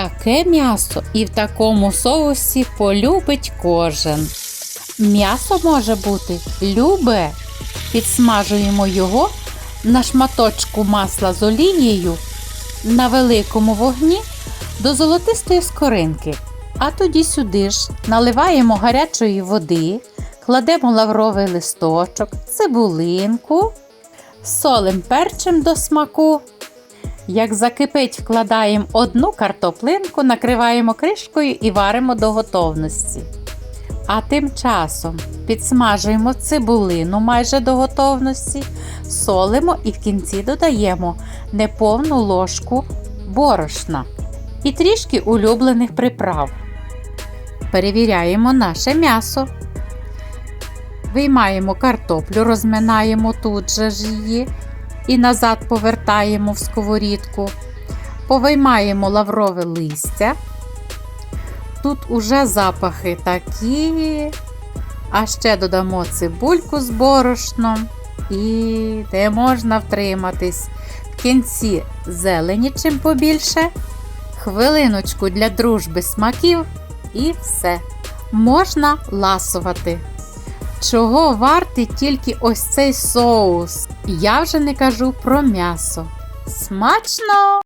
Таке м'ясо і в такому соусі полюбить кожен. М'ясо може бути любе. Підсмажуємо його на шматочку масла з олією на великому вогні до золотистої скоринки. А тоді сюди ж наливаємо гарячої води, кладемо лавровий листочок, цибулинку, солим перчим до смаку. Як закипить, вкладаємо одну картоплинку, накриваємо кришкою і варимо до готовності. А тим часом підсмажуємо цибулину майже до готовності, солимо і в кінці додаємо неповну ложку борошна і трішки улюблених приправ. Перевіряємо наше м'ясо. Виймаємо картоплю, розминаємо тут же ж її і назад повертаємо в сковорідку. Повиймаємо лаврове листя. Тут уже запахи такі. А ще додамо цибульку з борошном і не можна втриматись. В кінці зелені чим побільше, хвилиночку для дружби смаків і все. Можна ласувати. Чого вартий тільки ось цей соус? Я вже не кажу про м'ясо. Смачно!